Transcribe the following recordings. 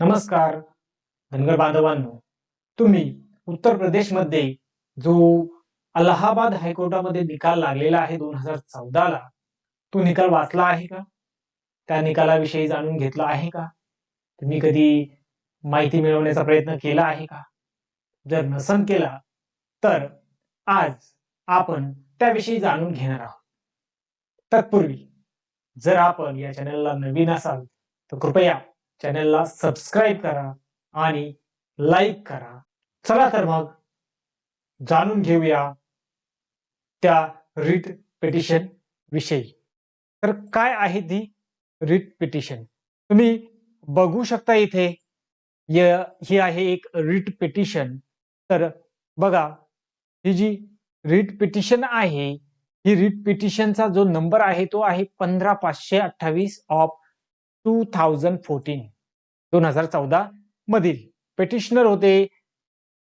नमस्कार धनगर बांधवांनो. तुम्ही उत्तर प्रदेशमध्ये जो अलाहाबाद हायकोर्टामध्ये निकाल लागलेला आहे दोन हजार चौदाला तो निकाल वाचला आहे का? त्या निकालाविषयी जाणून घेतला आहे का? तुम्ही कधी माहिती मिळवण्याचा प्रयत्न केला आहे का? जर नसन केला तर आज आपण त्याविषयी जाणून घेणार आहोत. तत्पूर्वी जर आपण या चॅनलला नवीन असाल तर कृपया चॅनलला सबस्क्राईब करा आणि लाईक करा. चला तर मग जाणून घेऊया त्या रिट पिटिशन विषयी. तर काय आहे ती रिट पिटिशन? तुम्ही बघू शकता इथे ही आहे एक रिट पिटिशन. तर बघा ही जी रिट पिटिशन आहे ही रिट पिटिशनचा जो नंबर आहे तो आहे पंधरा पाचशे अठ्ठावीस ऑफ टू थाउजंड फोर्टीन दोन हजार चौदा मधील पेटिशनर होते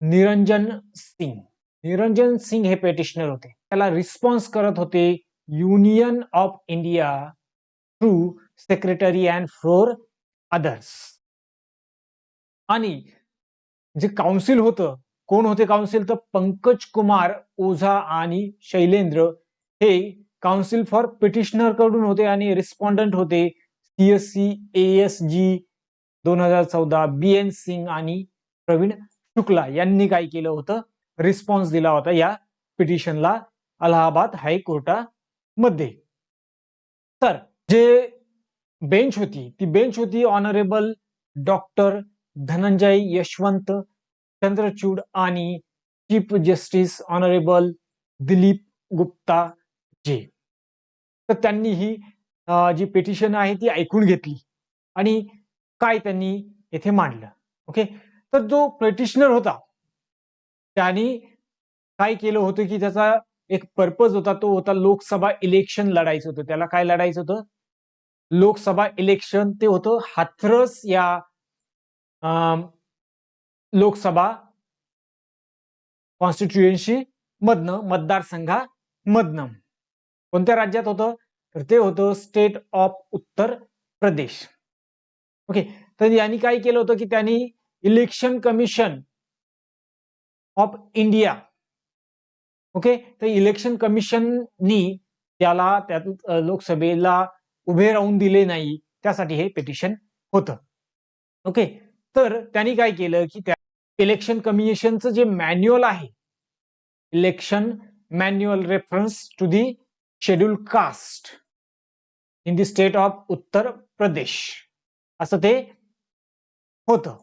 निरंजन सिंग. निरंजन सिंग हे पेटिशनर होते. त्याला रिस्पॉन्स करत होते union of India through secretary and four others आणि जे काउन्सिल होतं कोण होते काउन्सिल तर पंकज कुमार ओझा आणि शैलेंद्र हे काउन्सिल फॉर पिटिशनरकडून होते आणि रिस्पॉन्डंट होते सीएससी एएस जी दोन हजार चौदा बी एन सिंग आणि प्रवीण शुक्ला यांनी काय केलं होतं? रिस्पॉन्स दिला होता या पिटिशनला अलाहाबाद हायकोर्टामध्ये. तर जे बेंच होती ती बेंच होती ऑनरेबल डॉक्टर धनंजय यशवंत चंद्रचूड आणि chief justice honourable Dilip Gupta जे तर त्यांनी ही जी पिटिशन आहे ती ऐकून घेतली. आणि काय त्यांनी येथे मांडलं. ओके तर जो पिटिशनर होता त्यांनी काय केलं होतं की त्याचा एक पर्पज होता तो होता लोकसभा इलेक्शन लढायचं होतं. त्याला काय लढायचं होतं? लोकसभा इलेक्शन ते होतं हाथरस या अं, लोकसभा कॉन्स्टिट्युएन्सी मधनं मतदारसंघामधनं. कोणत्या राज्यात होतं? तर ते होतं state of Uttar Pradesh. Okay तर यांनी काय केलं होतं की त्यांनी election commission of India okay तर इलेक्शन कमिशननी त्याला त्यात लोकसभेला उभे राहून दिले नाही. त्यासाठी हे पिटिशन होतं. ओके तर त्यांनी काय केलं की त्या इलेक्शन कमिशनचं जे मॅन्युअल आहे election manual reference to the schedule caste in the state of Uttar Pradesh असं ते होतं.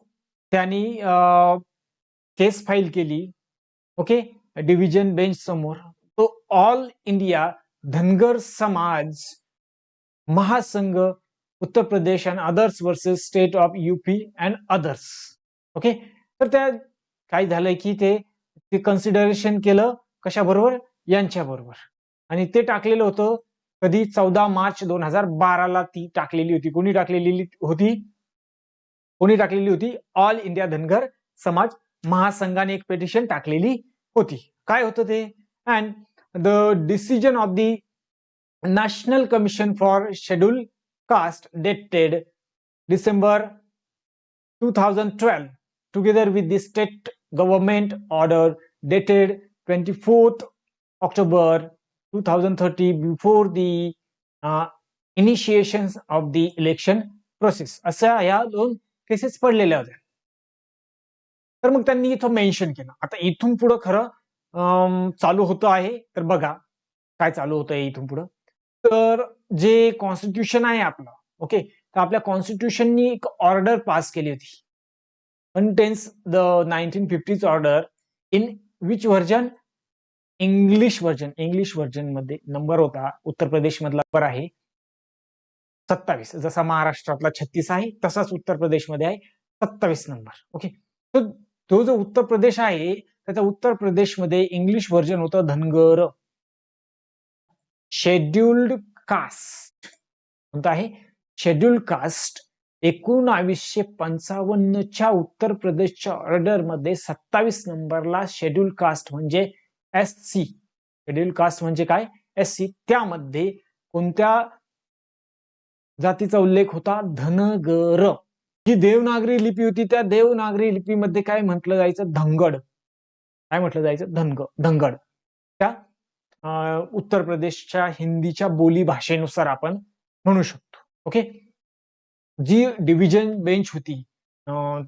त्यांनी केस फाईल केली. ओके डिव्हिजन बेंच समोर. तो all India Dhangar Samaj Mahasangh Uttar Pradesh and others versus state of UP and others okay तर त्या काय झालंय की ते ते कन्सिडरेशन केलं कशाबरोबर? यांच्या बरोबर आणि ते टाकलेलं होतं कधी चौदा मार्च दोन हजार बाराला ती टाकलेली होती. कोणी टाकलेली होती? कोणी टाकलेली होती? ऑल इंडिया धनगर समाज महासंघाने एक पेटिशन टाकलेली होती. काय होतं ते? And the decision of the national commission for schedule caste dated December two thousand twelve together with the state government order dated twenty fourth October 2030 before the uh, initiations of the election process. अशा या दोन cases पडलेल्या होत्या. तर मग त्यांनी इथं mention केलं. आता इथून पुढं खरं चालू होतं आहे. तर बघा काय चालू होतं इथून पुढं. तर जे कॉन्स्टिट्यूशन आहे आपलं ओके तर आपल्या कॉन्स्टिट्यूशननी एक ऑर्डर पास केली होती. Contains the nineteen fifties order in which version English version English व्हर्जनमध्ये नंबर होता. उत्तर प्रदेश मधला नंबर आहे. सत्तावीस. जसा महाराष्ट्रातला छत्तीस आहे तसाच उत्तर प्रदेशमध्ये आहे. सत्तावीस नंबर ओके तर तो जो उत्तर प्रदेश आहे त्याचा उत्तर प्रदेशमध्ये इंग्लिश व्हर्जन होतं धनगर. शेड्युल्ड कास्ट कोणतं आहे? शेड्युल्ड कास्ट एकोणावीसशे पंचावन्नच्या उत्तर प्रदेशच्या ऑर्डरमध्ये सत्तावीस नंबरला शेड्युल कास्ट म्हणजे एस सी शेड्युल कास्ट म्हणजे काय? एस सी त्यामध्ये कोणत्या जातीचा उल्लेख होता? धनगर. जी देवनागरी लिपी होती त्या देवनागरी लिपीमध्ये काय म्हटलं जायचं? धनगड. काय म्हटलं जायचं? धनग धनगड. त्या अं, उत्तर प्रदेशच्या हिंदीच्या बोली भाषेनुसार आपण म्हणू शकतो. ओके? जी डिव्हिजन बेंच होती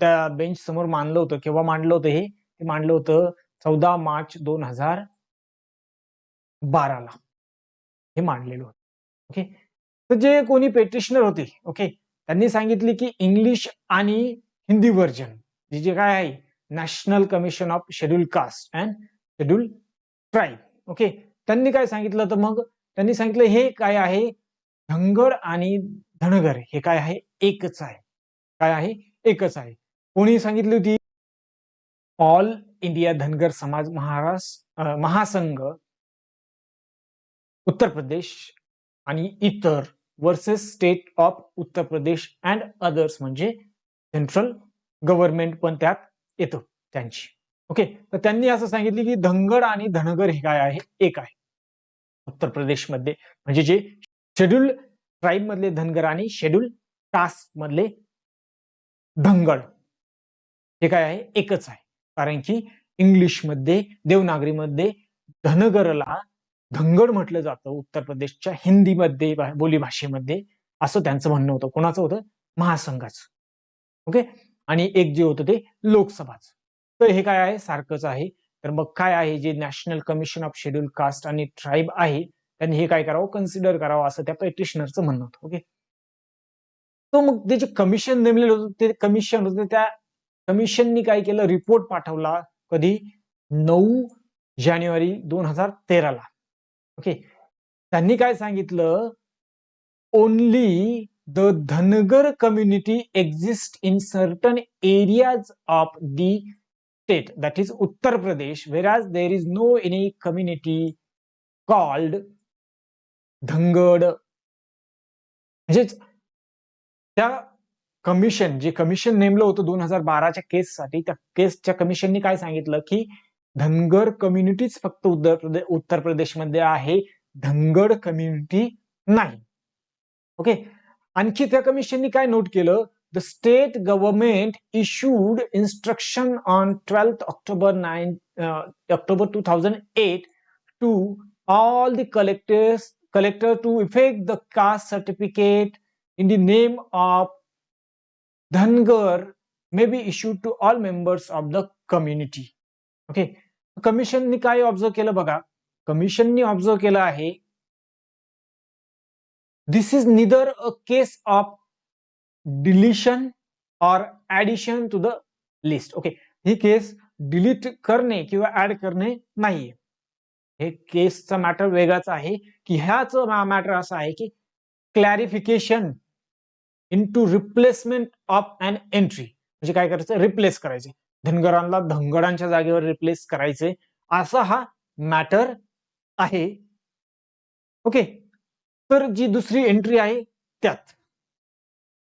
त्या बेंच समोर मांडलं होतं. केव्हा मांडलं होतं हे? मांडलं होतं चौदा मार्च दोन हजार बाराला. हे मांडलेलं होतं. ओके? तर जे कोणी पेटिशनर होते ओके? त्यांनी सांगितले की इंग्लिश आणि हिंदी व्हर्जन जे जे काय आहे? National commission of schedule caste and schedule tribe okay? त्यांनी काय सांगितलं तर मग? त्यांनी सांगितलं हे काय आहे? धनगड आणि धनगर हे काय आहे? एकच आहे. काय आहे? एकच आहे. कोणी सांगितली होती? ऑल इंडिया धनगर समाज महाराष्ट्र महासंघ उत्तर प्रदेश आणि इतर versus state of Uttar Pradesh and others म्हणजे सेंट्रल गव्हर्नमेंट पण त्यात येतं त्यांची. ओके? तर त्यांनी असं सांगितले की धनगड आणि धनगर हे काय आहे? एक आहे. उत्तर प्रदेशमध्ये म्हणजे जे शेड्यूल ट्राईब मधले धनगर आणि शेड्यूल कास्ट मधले धनगड हे काय आहे? एकच आहे. कारण की इंग्लिशमध्ये देवनागरीमध्ये धनगरला धनगड म्हटलं जातं उत्तर प्रदेशच्या हिंदीमध्ये बोलीभाषेमध्ये. असं त्यांचं म्हणणं होतं. कोणाचं होतं? महासंघाचं. ओके? आणि एक जे होतं ते लोकसभाचं. तर हे काय आहे? सारखंच आहे. तर मग काय आहे? जे national commission of schedule caste आणि ट्राईब आहे त्यांनी हे काय करावं? कन्सिडर करावं असं त्या पेटिशनरचं म्हणणं होतं. ओके? तो मग ते जे कमिशन नेमलेलं होतं ते कमिशन होतं त्या कमिशननी काय केलं? रिपोर्ट पाठवला कधी? नऊ जानेवारी दोन हजार तेराला. ओके? त्यांनी काय सांगितलं? Only the Dhangar community exist in certain areas of the state that is Uttar Pradesh whereas there is no any community called Dhangad म्हणजेच त्या कमिशन जे कमिशन नेमलं होतं दोन हजार बाराच्या केससाठी त्या केसच्या कमिशननी काय सांगितलं? की धनगर कम्युनिटीच फक्त उत्तर प्रदेश उत्तर प्रदेशमध्ये आहे. धनगड कम्युनिटी नाही. ओके आणखी त्या कमिशननी काय नोट केलं? The state government issued instruction on twelfth October nine October two thousand eight to all the collectors collector to effect the caste certificate in the name of Dhangar may be issued to all members of the community. Okay कमिशननी काय observe केलं बघा? कमिशननी observe केलं आहे this is neither a case of deletion or addition to the list okay he case delete करणे किंवा add करणे नाहीये. हे केसचा मॅटर वेगळाच आहे की ह्याच मॅटर असं आहे की clarification in to replacement of and entry म्हणजे काय करायचं? रिप्लेस करायचे. धनगरांना धनगडांच्या जागेवर रिप्लेस करायचे. असा हा मॅटर आहे. ओके तर जी दुसरी एंट्री आहे त्यात.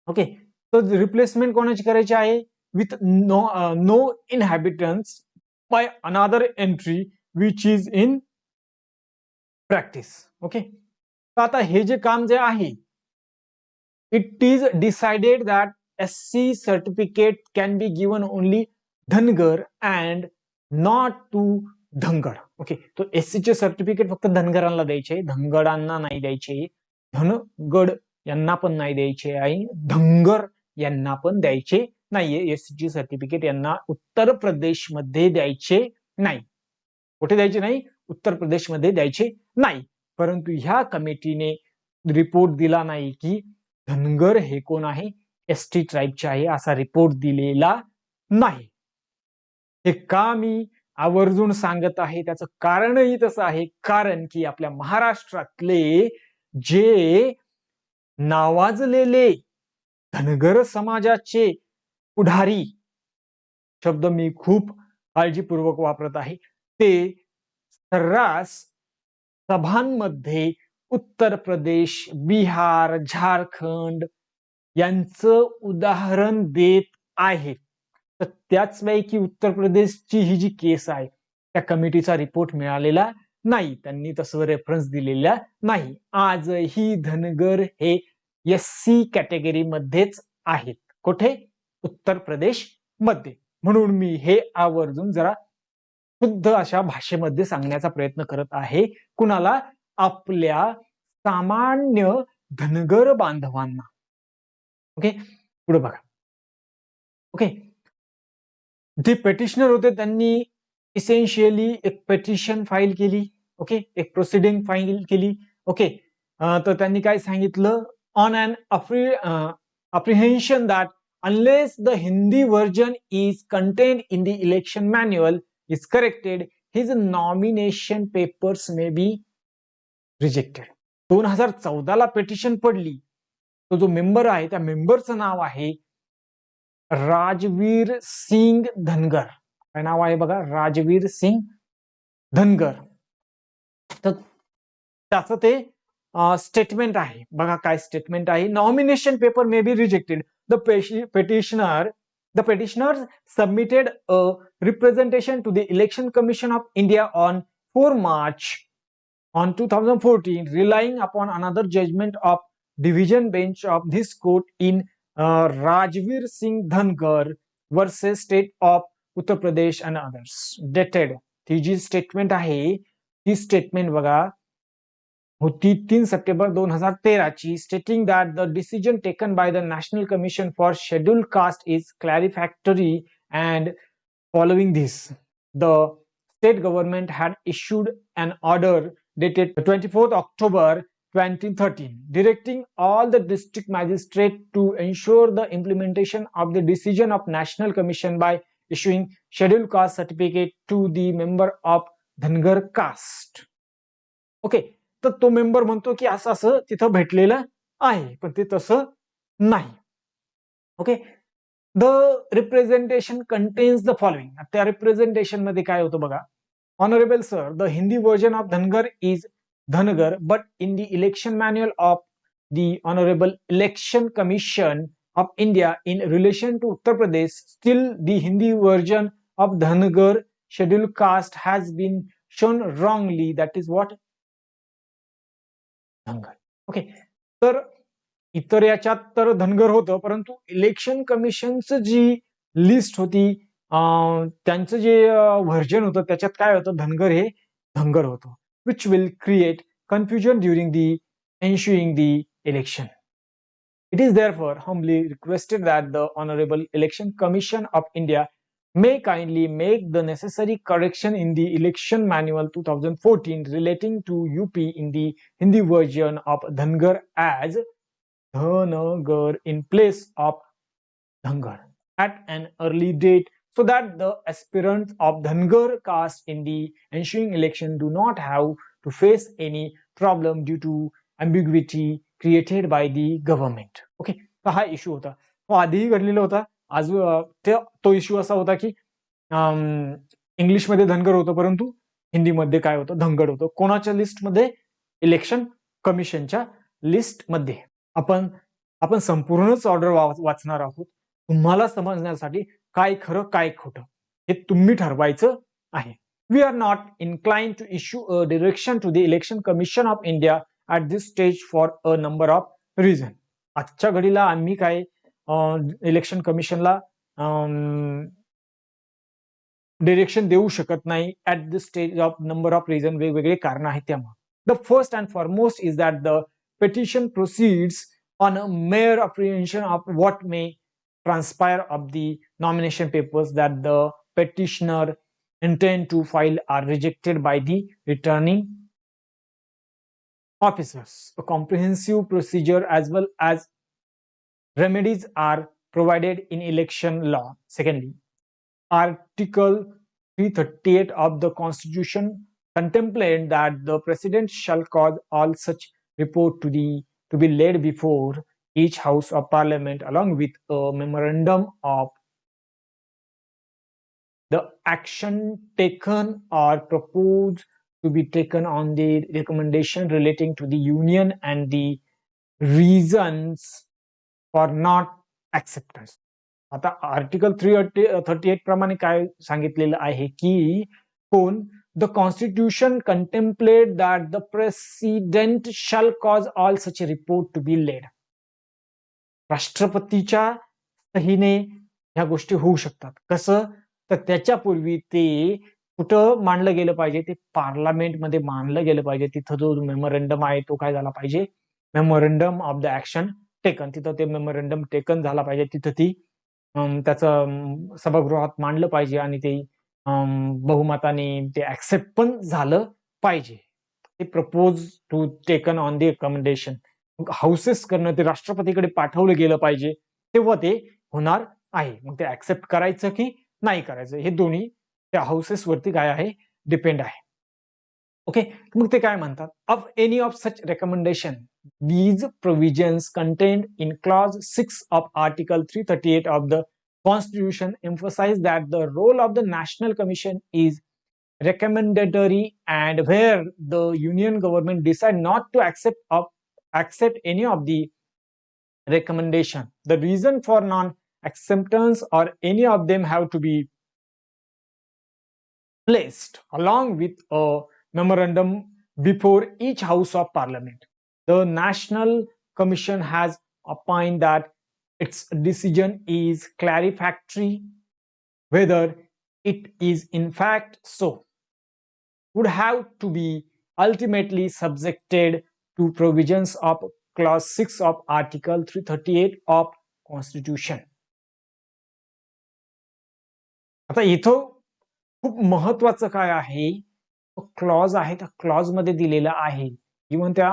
ओके तर रिप्लेसमेंट कोणाची करायची आहे? With no no inhabitants by another entry which is in practice okay तर आता हे जे काम जे आहे it is decided that S C certificate can be given only Dhangar and not to Dhangad okay तो एस चे सर्टिफिकेट फक्त धनगरांना द्यायचे धनगडांना नाही द्यायचे धनगड यांना पण नाही द्यायचे आणि धनगर यांना पण द्यायचे नाहीये. एस ची सर्टिफिकेट यांना उत्तर प्रदेशमध्ये द्यायचे नाही. कुठे द्यायचे नाही? उत्तर प्रदेशमध्ये द्यायचे नाही. परंतु ह्या कमिटीने रिपोर्ट दिला नाही की धनगर हे कोण आहे? एस टी ट्राईबचे आहे असा रिपोर्ट दिलेला नाही. हे का मी आवर्जून सांगत आहे? त्याचं कारणही तसं आहे. कारण की आपल्या महाराष्ट्रातले जे नावाजलेले धनगर समाजाचे पुढारी शब्द मी खूप काळजीपूर्वक वापरत आहे ते सर्रास सभांमध्ये उत्तर प्रदेश बिहार झारखंड यांचं उदाहरण देत आहे. तर त्याचपैकी उत्तर प्रदेशची ही जी केस आहे त्या कमिटीचा रिपोर्ट मिळालेला नाही. त्यांनी तसं रेफरन्स दिलेला नाही. आजही धनगर हे एस सी कॅटेगरीमध्येच आहेत. कुठे? उत्तर प्रदेशमध्ये. म्हणून मी हे आवर्जून जरा शुद्ध अशा भाषेमध्ये सांगण्याचा प्रयत्न करत आहे. कुणाला? आपल्या सामान्य धनगर बांधवांना. ओके पुढे बघा. ओके जे पेटिशनर होते त्यांनी इसेन्शियली एक पेटिशन फाईल केली. ओके एक प्रोसिडिंग फाईल केली. ओके तर त्यांनी काय सांगितलं? On an apprehension that unless the Hindi version is contain in the election manual is corrected his nomination papers may be rejected दोन हजार चौदाला पेटिशन पडली. तो जो मेंबर आहे त्या मेंबरचं नाव आहे राजवीर सिंग धनगर. काय नाव आहे बघा? राजवीर सिंग धनगर. तर त्याचं ते स्टेटमेंट आहे. बघा काय स्टेटमेंट आहे. Nomination paper may be rejected the petitioner the petitioner submitted a representation to the election commission of India on four March on 2014 relying upon another judgment of division bench of this court in uh, rajvir singh dhangar versus state of uttar pradesh and others dated he G statement आहे ही statement बघा होती तीन September दोन हजार तेराची stating that the decision taken by the National Commission for Scheduled Caste is clarificatory and following this the state government had issued an order dated 24th October 2013 directing all the district magistrate to ensure the implementation of the decision of national commission by issuing scheduled caste certificate to the member of Dhangar caste. Okay, तर तो member म्हणतो की असं असं तिथं भेटलेलं आहे पण ते तसं नाही okay the representation contains the following त्या रिप्रेझेंटेशनमध्ये काय होतं बघा honourable sir the Hindi version of Dhangar is Dhangar but in the election manual of the honourable election commission of India in relation to Uttar Pradesh still the Hindi version of Dhangar schedule caste has been shown wrongly that is what Dhangar okay तर इतर याच्यात तर धनगर होतं परंतु election कमिशनचं जी list होती त्यांचं जे version होतं त्याच्यात काय होतं धनगर हे धनगर होतं which will create confusion during the ensuing the election It is therefore humbly requested that the Honorable Election Commission of India may kindly make the necessary correction in the election manual 2014 relating to UP in the Hindi version of Dhangar as Dhanagar in place of Dhangar at an early date so that the aspirants of Dhangar caste in the ensuing election do not have to face any problem due to ambiguity created by the government. Okay, हा issue होता. तो आधीही घडलेला होता. आज तो issue असा होता की इंग्लिशमध्ये धनगर होतं परंतु हिंदीमध्ये काय होतं? धनगड होतं. कोणाच्या लिस्टमध्ये इलेक्शन कमिशनच्या लिस्टमध्ये आपण आपण संपूर्णच ऑर्डर वाचणार आहोत. तुम्हाला समजण्यासाठी काय खरं काय खोटं? हे तुम्ही ठरवायचं आहे. We are not incline to issue a direction to the election commission of India at this stage for a number of reason आजच्या घडीला आम्ही काय इलेक्शन कमिशनला डिरेक्शन देऊ शकत नाही at the stage of number of reason वेगवेगळे कारण आहेत त्यामुळे. The first and foremost is that the petition proceeds on a mere apprehension of what may transpire of the nomination papers that the petitioner intend to file are rejected by the returning officers. A comprehensive procedure as well as remedies are provided in election law. Secondly, Article 338 of the Constitution contemplate that the President shall cause all such report to, the, to be laid before each House of Parliament along with a memorandum of the action taken or proposed to be taken on the recommendation relating to the union and the reasons for not acceptance आता article three thirty eight प्रमाणे काय सांगितलेलं आहे की कोण the constitution contemplate that the president shall cause all such report to be laid राष्ट्रपतीच्या सहीने ह्या गोष्टी होऊ शकतात. कसं? तर त्याच्यापूर्वी ते कुठं मांडलं गेलं पाहिजे? ते पार्लमेंटमध्ये मांडलं गेलं पाहिजे. तिथं जो मेमोरेंडम आहे तो काय झाला पाहिजे? Memorandum of the action taken तिथं ते मेमोरेंडम टेकन झाला पाहिजे. तिथं ती अं, त्याचं सभागृहात मांडलं पाहिजे आणि ते अं, बहुमताने ते ऍक्सेप्ट पण झालं पाहिजे. ते propose to taken on the recommendation houses करणं ते राष्ट्रपतीकडे पाठवलं गेलं पाहिजे तेव्हा ते होणार आहे. मग ते ऍक्सेप्ट करायचं की नाही करायचं हे दोन्ही त्या हाऊसेसवरती काय आहे? डिपेंड आहे. ओके मग ते काय म्हणतात? Of any of such recommendation these provision content in clause six of article three thirty eight of the constitution emphasize that the role of the national commission is recommendatory and where the union government decide not to accept of accept any of the recommendation. The reason for non acceptance or any of them have to be placed along with a memorandum before each house of parliament. The national commission has opined that its decision is clarifactory whether it is in fact so. Would have to be ultimately subjected to provisions of clause 6 of article 338 of constitution. आता इथं खूप महत्वाचं काय आहे? Clause आहे त्या क्लॉजमध्ये दिलेलं आहे. इव्हन त्या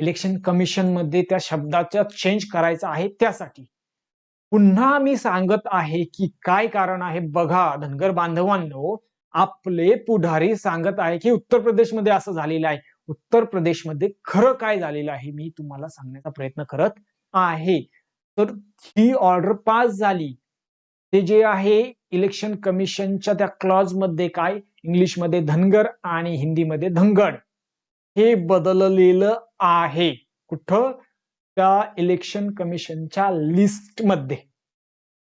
इलेक्शन कमिशनमध्ये त्या शब्दाचा चेंज करायचा आहे त्यासाठी. पुन्हा मी सांगत आहे की काय कारण आहे? बघा धनगर बांधवांनो आपले पुढारी सांगत आहे की उत्तर प्रदेशमध्ये असं झालेलं आहे. उत्तर प्रदेशमध्ये खरं काय झालेलं आहे मी तुम्हाला सांगण्याचा प्रयत्न करत आहे. तर ही ऑर्डर पास झाली. ते जे आहे इलेक्शन कमिशनच्या त्या क्लॉजमध्ये काय? इंग्लिशमध्ये धनगर आणि हिंदीमध्ये धनगड. हे बदललेलं आहे. कुठं? त्या इलेक्शन कमिशनच्या लिस्टमध्ये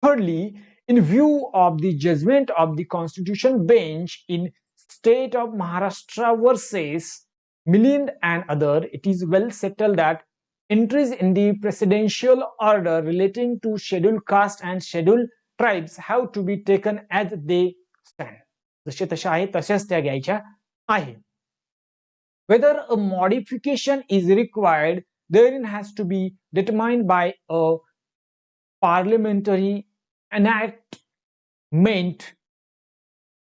thirdly in view of the judgment of the constitution bench in state of Maharashtra versus Milind and other it is well settle that entries in the presidential order relating to scheduled caste and scheduled tribes have to be taken as they stand जसे तसे आहे तशाच त्या घ्यायच्या आहे whether a modification is required therein has to be determined by a parliamentary enactment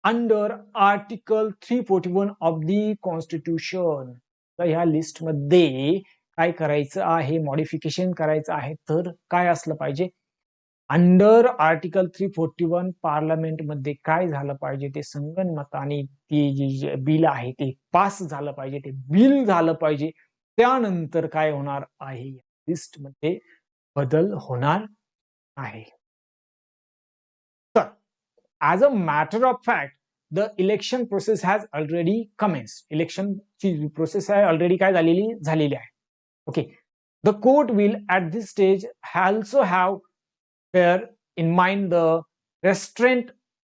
under article 341 of the constitution. तर ह्या लिस्टमध्ये काय करायचं आहे मॉडिफिकेशन करायचं आहे तर काय असलं पाहिजे? Under article three forty one पार्लमेंटमध्ये काय झालं पाहिजे? ते संगणमताने ते जे बिल आहे ते पास झालं पाहिजे ते बिल झालं पाहिजे. त्यानंतर काय होणार आहे? लिस्टमध्ये बदल होणार आहे. as a matter of fact the election process has already commence इलेक्शनची process आहे ऑलरेडी काय झालेली झालेली आहे okay the court will at this stage also have bear in mind the restraint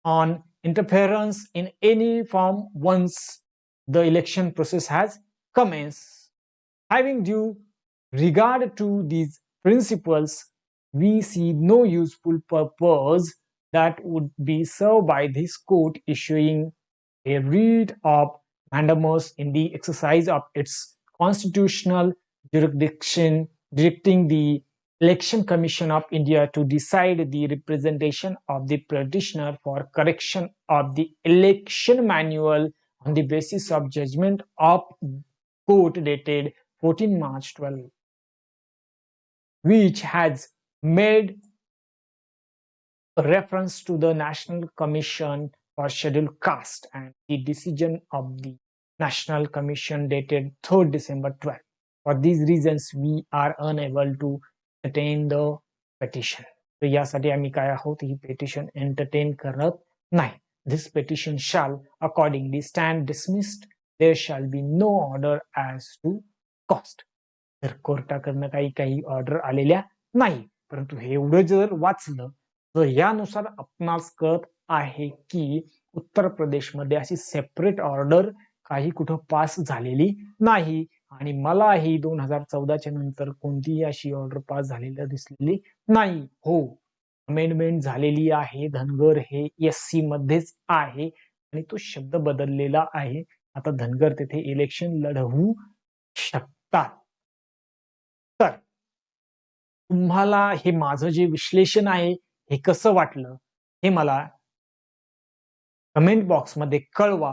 on interference in any form once the election process has commenced having due regard to these principles we see no useful purpose that would be served by this court issuing a writ of mandamus in the exercise of its constitutional jurisdiction directing the election commission of india to decide the representation of the petitioner for correction of the election manual on the basis of judgment of court dated 14 march 12 which has made reference to the national commission for scheduled caste and the decision of the national commission dated 3rd december 12 for these reasons we are unable to entertain the petition तर यासाठी आम्ही काय आहोत ही petition entertain करत नाही this petition shall accordingly stand dismissed there shall be no order as to cost तर कोर्टाकडनं काही काही ऑर्डर आलेल्या नाही परंतु हे एवढं जर वाचलं तर यानुसार आपणास कळत आहे की उत्तर प्रदेशमध्ये अशी सेपरेट ऑर्डर काही कुठं पास झालेली नाही. आणि मलाही दोन हजार चौदाच्या नंतर कोणतीही अशी ऑर्डर पास झालेली दिसलेली नाही. हो अमेंडमेंट झालेली आहे. धनगर हे एस सी मध्येच आहे. आणि तो शब्द बदललेला आहे. आता धनगर तेथे इलेक्शन लढवू शकतात. तर तुम्हाला हे माझं जे विश्लेषण आहे हे कसं वाटलं हे मला कमेंट बॉक्समध्ये कळवा.